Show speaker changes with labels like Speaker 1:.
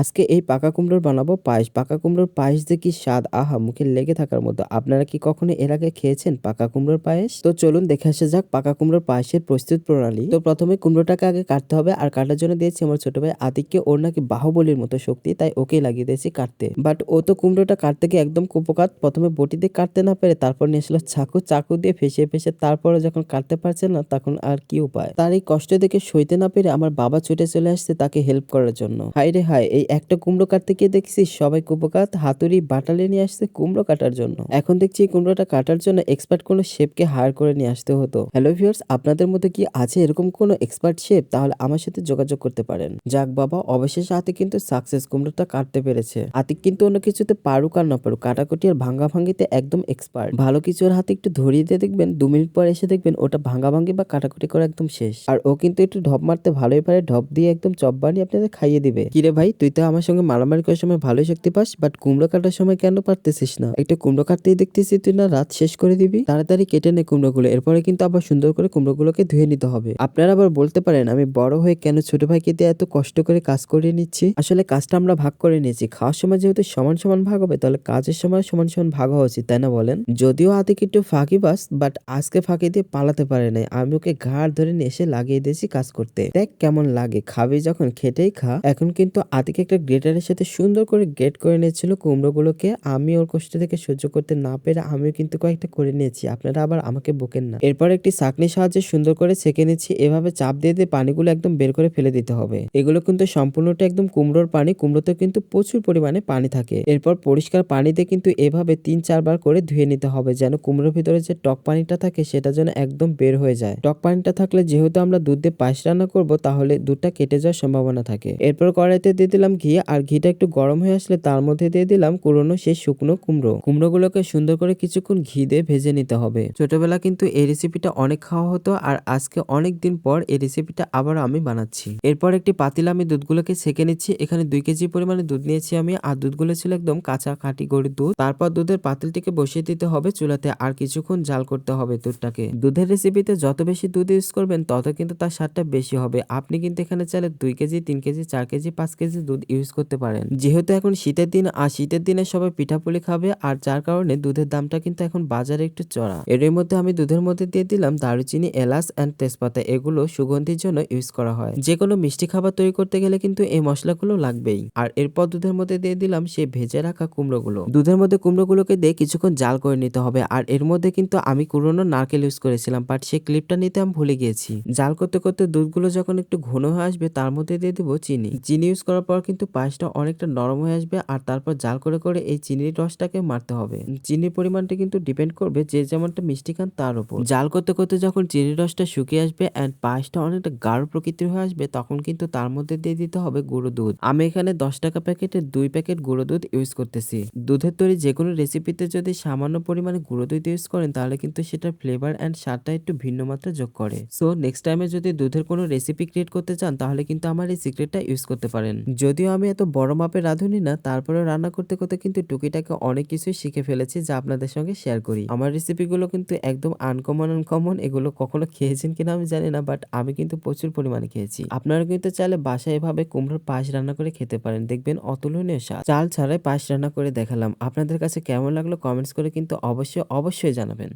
Speaker 1: আজকে এই পাকা কুমড়োর বানাবো পায়েস। পাকা কুমড়োর পায়েস কি স্বাদ? আহা, মুখে লেগে থাকার মতো। আপনারা কি কখনো এর আগে খেয়েছেন পাকা কুমড়োর পায়েস? তো চলুন দেখে আসা যাক পাকা কুমড়োর পায়েসের প্রস্তুত প্রণালী। তো প্রথমে কুমড়োটাকে আগে কাটতে হবে আর কাটার জন্য দিয়েছি আমার ছোট ভাই আতিককে ওর নাকি বাহুবলির মতো শক্তি, তাই ওকে লাগিয়ে দিয়েছি কাটতে। বাট ও তো কুমড়োটা কাটতে গিয়ে একদম কুপকাত। প্রথমে বটি দিয়ে কাটতে না পেরে তারপর নিয়ে আসলো চাকু। চাকু দিয়ে ফেসে ফেসে তারপরে যখন কাটতে পারছে না তখন আর কি উপায়? তার এই কষ্ট দেখে সইতে না পেরে আমার বাবা ছুটে চলে আসছে তাকে হেল্প করার জন্য। হাই রে হাই এই একটা কুমড়ো কাটতে গিয়ে দেখছি সবাই কুপকাত হাতুড়ি বাটালে নিয়ে আসছে কুমড়ো কাটার জন্য। এখন দেখছি কুমড়োটা কাটার জন্য এক্সপার্ট কোনো শেফকে হায়ার করে নিয়ে আসতে হতো। হ্যালো ভিউয়ার্স আপনাদের মধ্যে কি আছে এরকম কোনো এক্সপার্ট শেফ তাহলে আমার সাথে যোগাযোগ করতে পারেন। যাক বাবা, অবশেষে হাতে কিন্তু সাকসেস কুমড়োটা কাটতে পেরেছে। আতিক কিন্তু অন্য কিছুতে পারুক আর না পারুক, কাটাকুটি আর ভাঙ্গা ভাঙ্গিতে একদম এক্সপার্ট ভালো কিছু ওর হাতে একটু ধরিয়ে দিয়ে দেখবেন, দু মিনিট পর এসে দেখবেন ওটা ভাঙ্গা ভাঙ্গি বা কাটাকুটি করা একদম শেষ। আর ও কিন্তু একটু ঢপ মারতে ভালোই পারে, ঢপ দিয়ে একদম চপ বানিয়ে আপনাদের খাইয়ে দিবে। কিরে ভাই, তুই তো আমার সঙ্গে মারামারি করার সময় ভালোই শক্তি পাস বাট কুমড়ো কাটার সময় কেন পারতেছিস না? একটা কুমড়ো কাটতেই দেখতেছি তুই না রাত শেষ করে দিবি। তাড়াতাড়ি কেটে নে কুমড়োগুলো, এরপরে কিন্তু আবার সুন্দর করে কুমড়োগুলোকে ধুয়ে নিতে হবে। আপনারা আবার বলতে পারেন, আমি বড় হয়ে কেন ছোট ভাইকে দিয়ে এত কষ্ট করে কাজ করিয়ে নিচ্ছি? আসলে কাজটা আমরা ভাগ করে নিয়েছি। খাওয়ার সময় যেহেতু সমান সমান ভাগ হবে, তাহলে কাজের সময় সমান সমান ভাগ হওয়া উচিত, তাই না বলেন? যদিও হাতে একটু ফাঁকি বাস বাট আজকে ফাঁকি দিয়ে পালাতে পারে নাই। আমি ওকে ঘাড় ধরে নিয়ে এসে লাগিয়ে দিয়েছি কাজ করতে। দেখ কেমন লাগে, খাবি যখন, খেটেই খা। এখন কিন্তু আতিকে একটা গ্রেটারের সাথে সুন্দর করে গ্রেট করে নিয়েছিল কুমড়োগুলোকে। আমি ওর কষ্ট থেকে সহ্য করতে না পেরে আমিও কিন্তু কয়েকটা করে নিয়েছি। আপনারা আবার আমাকে বকেন না। এরপর একটি সাকনির সাহায্যে সুন্দর করে ছেঁকে নিচ্ছি। এভাবে চাপ দিয়ে দিয়ে পানিগুলো একদম বের করে ফেলে দিতে হবে। এগুলো কিন্তু সম্পূর্ণটা একদম কুমড়োর পানি। কুমড়োতে কিন্তু প্রচুর পরিমাণে পানি থাকে। এরপর পরিষ্কার পানিতে কিন্তু এভাবে তিন চারবার করে ধুয়ে নিতে হবে যেন কুমড়োর ভিতরে যে টক পানিটা থাকে সেটা যেন একদম বের হয়ে যায়। টক পানিটা থাকলে যেহেতু আমরা দুধ দিয়ে পায়েস রান্না করব, তাহলে দুধটা কেটে যাওয়ার সম্ভাবনা থাকে। এরপর কড়াইতে দিয়ে দিলাম ঘি, আর ঘিটা একটু গরম হয়ে আসলে তার মধ্যে দিয়ে দিলাম কুড়োনো সেই শুকনো কুমড়ো। কুমড়োগুলোকে সুন্দর করে কিছুক্ষণ ঘি দিয়ে ভেজে নিতে হবে। ছোটবেলা কিন্তু এই রেসিপিটা অনেক খাওয়া হতো, আর আজকে অনেক দিন পর এই রেসিপিটা আবার আমি বানাচ্ছি। এরপর একটি পাতিল আমি দুধগুলোকে সেকে নিচ্ছি। এখানে দুই কেজি পরিমাণে দুধ নিয়েছি আমি, আর দুধগুলো ছিল একদম কাঁচা খাঁটি গরুর দুধ। তারপর দুধের পাতিলটিকে বসিয়ে দিতে হবে চুলাতে, আর কিছুক্ষণ জাল করতে হবে দুধটাকে। দুধের রেসিপিতে যত বেশি দুধ ইউজ করবেন, তত কিন্তু তার স্বাদটা বেশি হবে। আপনি কিন্তু এখানে চাইলে দুই কেজি, তিন কেজি, চার কেজি, পাঁচ কেজি দুধ ইউজ করতে পারেন। যেহেতু এখন শীতের দিন, আর শীতের দিনে সবাই পিঠাপুলি খাবে, আর যার কারণে দুধের দামটা কিন্তু এখন বাজারে একটু চড়া। এর মধ্যে আমি দুধের মধ্যে দিয়ে দিলাম দারুচিনি, এলাচ অ্যান্ড তেজপাতা। এগুলো সুগন্ধির জন্য ইউজ করা হয়। যে কোনো মিষ্টি খাবার তৈরি করতে গেলে কিন্তু এই মশলাগুলো লাগবেই। আর এরপর দুধের মধ্যে দিয়ে দিলাম সেই ভেজে রাখা কুমড়োগুলো। দুধের মধ্যে কুমড়োগুলোকে দিয়ে কিছুক্ষণ জাল করে নিতে হবে। আর এর মধ্যে কিন্তু আমি কুড়োনো নারকেল ইউজ করেছিলাম বাট সেই ক্লিপটা নিতে আমি ভুলে গিয়েছি। জাল করতে করতে দুধগুলো যখন একটু ঘন হয়ে আসবে, তার মধ্যে দিয়ে দিব চিনি। চিনি ইউজ করার পর কিন্তু পায়েসটা অনেকটা নরম হয়ে আসবে আর তারপর জাল করে করে এই চিনির রসটাকে মারতে হবে। চিনির পরিমাণটা কিন্তু ডিপেন্ড করবে যে যেমনটা মিষ্টি খান তার উপর। জাল করতে করতে যখন চিনির রসটা শুকিয়ে আসবে অ্যান্ড পায়েসটা অনেকটা গাঢ় প্রকৃতির হয়ে আসবে তখন কিন্তু তার মধ্যে দিয়ে দিতে হবে গুঁড়ো দুধ। আমি এখানে দশ টাকা প্যাকেটের দুই প্যাকেট গুঁড়ো দুধ ইউজ করতেছি। দুধের তৈরি যে কোনো রেসিপিতে যদি সামান্য পরিমাণে গুঁড়ো দুধ ইউজ করেন তাহলে কিন্তু সেটার ফ্লেভার অ্যান্ড স্বাদটা একটু ভিন্ন মাত্রা যোগ করে। সো নেক্সট টাইমে যদি দুধের কোনো রেসিপি ক্রিয়েট করতে চান তাহলে কিন্তু আমার এই সিক্রেটটা ইউজ করতে পারেন। যদিও আমি এত বড় মাপের রাঁধুনি না, তারপরেও রান্না করতে করতে কিন্তু টুকিটাকে অনেক কিছুই শিখে ফেলেছি যা আপনাদের সঙ্গে শেয়ার করি। আমার রেসিপিগুলো কিন্তু একদম আনকমন আনকমন এগুলো কখনো খেয়েছেন কিনা আমি জানি না বাট আমি কিন্তু প্রচুর পরিমাণে খেয়েছি। আপনারা কিন্তু চাইলে বাসায় এভাবে কুমড়োর পায়েস রান্না করে খেতে পারেন। দেখবেন অতুলনীয় স্বাদ। চাল ছাড়াই পায়েস রান্না করে দেখালাম। আপনাদের কাছে কেমন লাগল কমেন্টস করে কিন্তু অবশ্যই অবশ্যই জানাবেন।